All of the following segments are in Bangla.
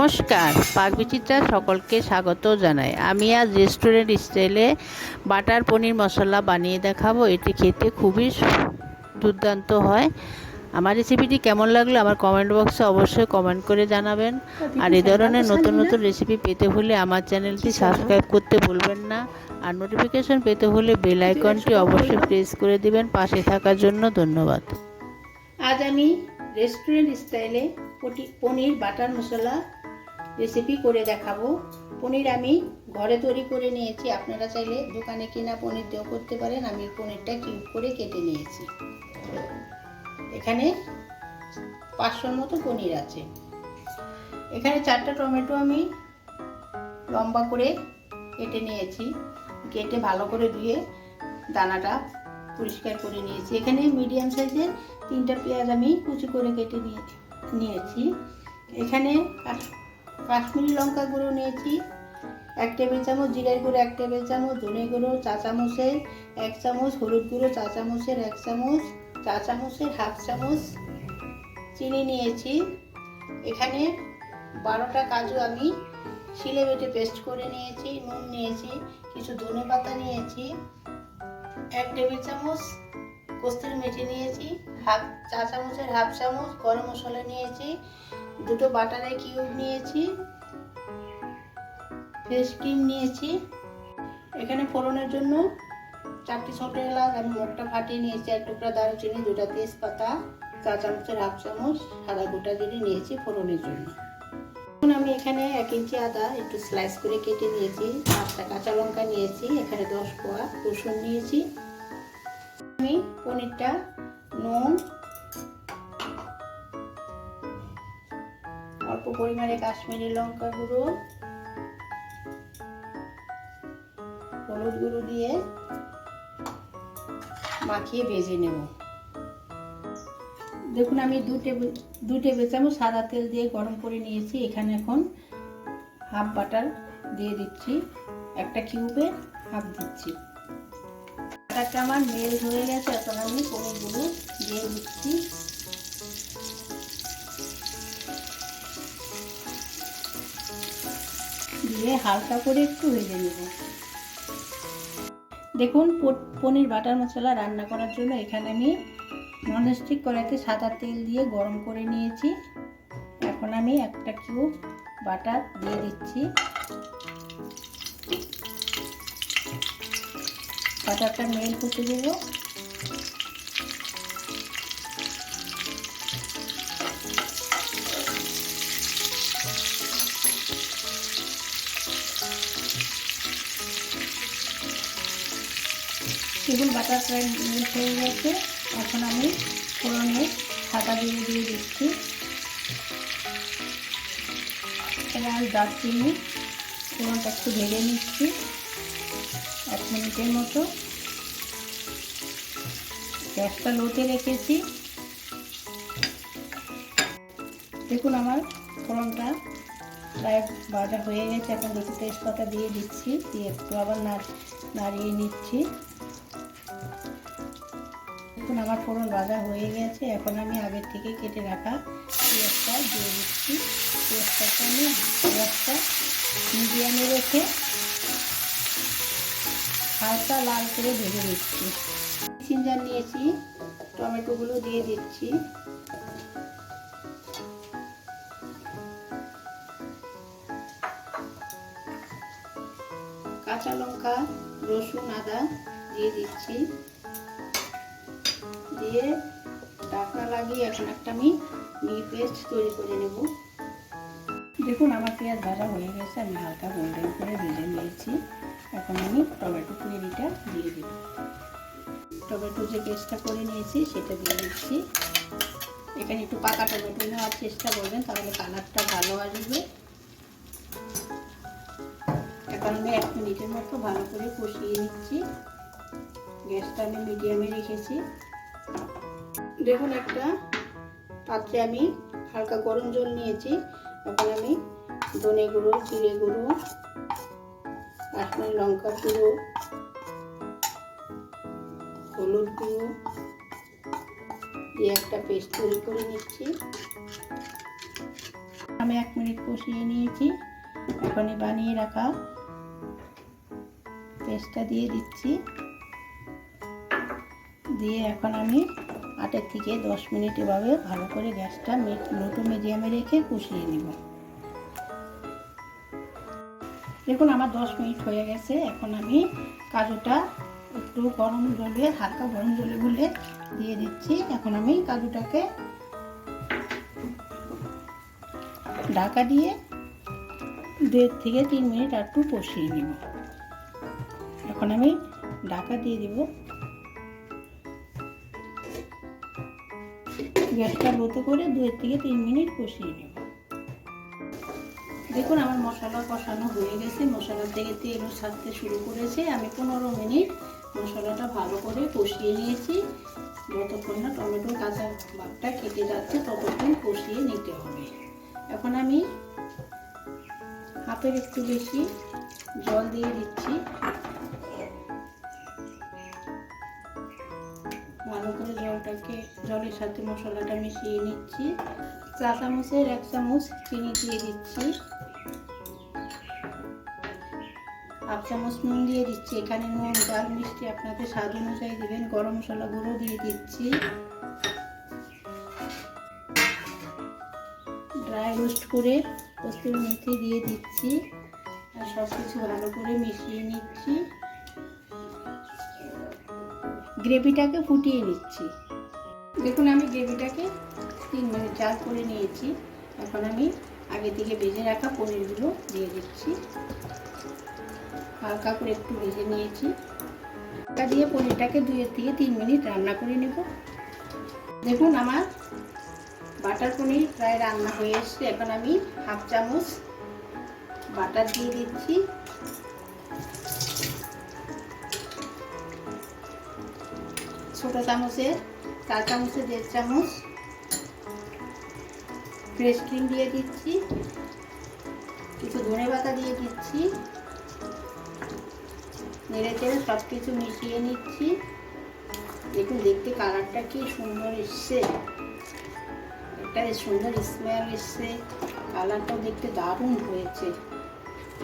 নমস্কার। পাকবিচিত্রা সকলকে স্বাগত জানাই। আমি আজ রেস্টুরেন্ট স্টাইলে বাটার পনির মশলা বানিয়ে দেখাবো। এটি খেতে খুবই দুর্দান্ত হয়। আমার রেসিপিটি কেমন লাগল আমার কমেন্ট বক্সে অবশ্যই কমেন্ট করে জানাবেন। আর এই ধরনের নতুন নতুন রেসিপি পেতে হলে আমার চ্যানেলটি সাবস্ক্রাইব করতে ভুলবেন না। আর নোটিফিকেশন পেতে হলে বেল আইকনটি অবশ্যই প্রেস করে দিবেন। পাশে থাকার জন্য ধন্যবাদ। আজ আমি রেস্টুরেন্ট স্টাইলে পনির বাটার মশলা রেসিপি করে দেখাবো। পনির আমি ঘরে তৈরি করে নিয়েছি। আপনারা চাইলে দোকানে কিনা পনির দিয়েও করতে পারেন। আমি পনিরটা কিউব করে কেটে নিয়েছি। এখানে পাঁচশোর মতো পনির আছে। এখানে চারটা টমেটো আমি লম্বা করে কেটে নিয়েছি। কেটে ভালো করে ধুয়ে দানাটা পরিষ্কার করে নিয়েছি। এখানে মিডিয়াম সাইজের তিনটা পেঁয়াজ আমি কুচি করে কেটে নিয়ে নিয়েছি। এখানে কাশ্মীরি লঙ্কা গুঁড়ো নিয়েছি। এক টেবিল চামচ জিরের গুঁড়ো, এক টেবিল চামচ ধনে গুঁড়ো, চা চামচের এক চামচ, হলুদ গুঁড়ো, চা চামচের এক চামচ, চা চামচের হাফ চামচ চিনি নিয়েছি। এখানে বারোটা কাজু আমি শিলে বেটে পেস্ট করে নিয়েছি, নুন নিয়েছি, কিছু ধনে পাতা নিয়েছি, এক টেবিল চামচ কস্তুরি মেথি নিয়েছি, হাফ চা চামচের হাফ চামচ গরম মশলা নিয়েছি দুটো বাটারের কিউব নিয়েছি ফ্রেশ ক্রিম নিয়েছি। এখানে ফোড়নের জন্য চারটি ছোট এলাচ, আমি মুখটা ফাটিয়ে নিয়েছি, এক টুকরা দারুচিনি দুটা তেজপাতা, চা চামচের হাফ চামচ সাদা গোটা জিরে নিয়েছি ফোড়নের জন্য। এখন আমি এখানে এক ইঞ্চি আদা একটু স্লাইস করে কেটে নিয়েছি, পাঁচটা কাঁচা লঙ্কা নিয়েছি, এখানে দশ কোয়া রসুন নিয়েছি। আমি পনিরটা নুন পরিমাণে কাশ্মীরি লঙ্কা গুঁড়ো, হলুদ গুঁড়ো দিয়ে মাখিয়ে ভেজে নেব। দেখুন, আমি দু টেবিল দু টেবিল চামচ সাদা তেল দিয়ে গরম করে নিয়েছি। এখানে এখন হাফ বাটার দিয়ে দিচ্ছি, একটা কিউবে হাফ দিচ্ছি। বাটারটা আমার মেল হয়ে গেছে, এখন আমি পনিরগুলো দিয়ে দিচ্ছি। দিয়ে হালকা করে একটু ভেজে নেব। দেখুন পনির বাটার মশলা রান্না করার জন্য এখানে আমি ননস্টিক কড়াইতে সাদা তেল দিয়ে গরম করে নিয়েছি। এখন আমি একটা কিউব বাটার দিয়ে দিচ্ছি। বাটারটা মেল হতে দেব। কেবল বাটার প্রায় মেল হয়ে গেছে। এখন আমি ফোড়নে সাদা দিয়ে দিয়ে দিচ্ছি। এবার দারচিনি, ফোড়নটা একটু ভেজে নিচ্ছি, এক মিনিটের মতো। গ্যাসটা লোতে রেখেছি। দেখুন আমার ফোড়নটা প্রায় ভাজা হয়ে গেছে। এখন দুটো তেজপাতা দিয়ে দিচ্ছি, দিয়ে একটু আবার নাড়িয়ে নিচ্ছি। দেখুন, আমার ফোড়ন ভাজা হয়ে গেছে। এখন আমি আগের থেকে কেটে রাখা পেঁয়াজটা দিয়ে দিচ্ছি। পেঁয়াজটাকে আমি পেঁয়াজটা মিডিয়ামে রেখে হালকা লাল করে ভেজে দিচ্ছি সিঞ্জার নিয়েছি, টমেটোগুলো দিয়ে দিচ্ছি। কাঁচা লঙ্কা, রসুন, আদা দিয়ে দিচ্ছি। দিয়ে ঢাকনা লাগিয়ে এখন একটা আমি মিহি পেস্ট তৈরি করে নেব। দেখুন, আমার পেঁয়াজ ভাজা হয়ে গেছে। আমি হালকা গোল্ডেন করে ভেজে নিয়েছি। এখন আমি টমেটো পিউরিটা দিয়ে দিব। টমেটো যে পেস্টটা করে নিয়েছি, সেটা দিয়ে দিচ্ছি। এখানে একটু পাকা টমেটো নেওয়ার চেষ্টা করবেন, তাহলে কালারটা ভালো আসবে। এখন আমি এক মিনিটের মতো ভালো করে কষিয়ে নিচ্ছি। গ্যাসটা আমি মিডিয়ামে রেখেছি। দেখুন একটা পাত্রে আমি হালকা গরম জল নিয়েছি। এখন আমি ধনে গুঁড়ো, জিরে গুঁড়ো, কাশ্মীরি লঙ্কা গুঁড়ো, হলুদ গুঁড়ো দিয়ে একটা পেস্ট তৈরি করে নিচ্ছি। আমি এক মিনিট কষিয়ে নিয়েছি। এখন এই বানিয়ে রাখা পেস্টটা দিয়ে দিচ্ছি। দিয়ে এখন আমি আটের থেকে দশ মিনিট এভাবে ভালো করে গ্যাসটা লোটো মিডিয়ামে রেখে কষিয়ে নিব। দেখুন আমার দশ মিনিট হয়ে গেছে। এখন আমি কাজুটা একটু গরম জলে, হালকা গরম জলে গুলে দিয়ে দিচ্ছি। এখন আমি কাজুটাকে ঢাকা দিয়ে দেড় থেকে তিন মিনিট আর একটু কষিয়ে নিব। এখন আমি ঢাকা দিয়ে দিব। গ্যাসটা লোতে করে দুই থেকে তিন মিনিট কষিয়ে নেব। দেখুন, আমার মশলা কষানো হয়ে গেছে। মশলা থেকে তেলও ছাড়তে শুরু করেছে। আমি পনেরো মিনিট মশলাটা ভালো করে কষিয়ে নিয়েছি। যতক্ষণ না টমেটোর কাঁচা ভাগটা কেটে যাচ্ছে, ততক্ষণ কষিয়ে নিতে হবে। এখন আমি হাতের একটু বেশি জল দিয়ে দিচ্ছি। করে জলের সাথে মশলাটা মিশিয়ে নিচ্ছি। চা চামচের এক চামচ চিনি দিয়ে দিচ্ছি। হাফ চামচ নুন দিয়ে দিচ্ছি। এখানে নুন ডাল মিষ্টি আপনাদের স্বাদ অনুযায়ী দেবেন। গরম মশলা গুঁড়ো দিয়ে দিচ্ছি। ড্রাই রোস্ট করে পোস্তের মেথি দিয়ে দিচ্ছি। আর সব কিছু ভালো করে মিশিয়ে নিচ্ছি। গ্রেভিটাকে ফুটিয়ে নিচ্ছি। দেখুন, আমি গ্রেভিটাকে তিন মিনিট চার করে নিয়েছি। এখন আমি আগে থেকে ভেজে রাখা পনিরগুলো দিয়ে দিচ্ছি। হালকা করে একটু ভেজে নিয়েছি। ঢাকা দিয়ে পনিরটাকে দুই থেকে তিন মিনিট রান্না করে নেব। দেখুন, আমার বাটার পনির প্রায় রান্না হয়ে এসছে। এখন আমি হাফ চামচ বাটার দিয়ে দিচ্ছি। ছোটো চামচের চার চামচের দেড় চামচ। ফ্রেশ ক্রিম দিয়ে দিচ্ছি। কিছু ধনে পাতা দিয়ে দিচ্ছি। নেড়ে চেড়ে সব কিছু মিশিয়ে নিচ্ছি। দেখুন, দেখতে কালারটা কি সুন্দর এসছে। একটা সুন্দর স্মেল এসছে। কালারটাও দেখতে দারুণ হয়েছে।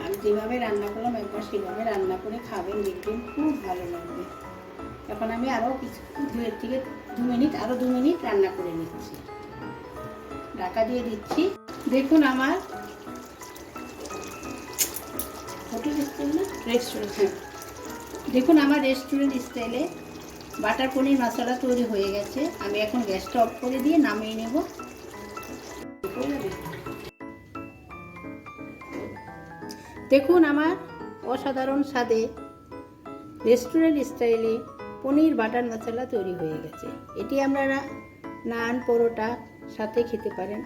আমি যেভাবে রান্না করলাম, একবার সেভাবে রান্না করে খাবেন, দেখবেন খুব ভালো লাগবে। এখন আমি আরও কিছু দুয়ের থেকে দু মিনিট আরও দু মিনিট রান্না করে নিচ্ছি। ঢাকা দিয়ে দিচ্ছি। দেখুন আমার হোটেল স্টাইল না? রেস্টুরেন্ট হ্যাঁ। দেখুন আমার রেস্টুরেন্ট স্টাইলে বাটার পনির মশলা তৈরি হয়ে গেছে। আমি এখন গ্যাসটা অফ করে দিয়ে নামিয়ে নেব। দেখুন আমার অসাধারণ স্বাদে রেস্টুরেন্ট স্টাইলে পনির বাটার মশলা তৈরি হয়ে গেছে। এটি আপনারা নান পরোটা সাথে খেতে পারেন।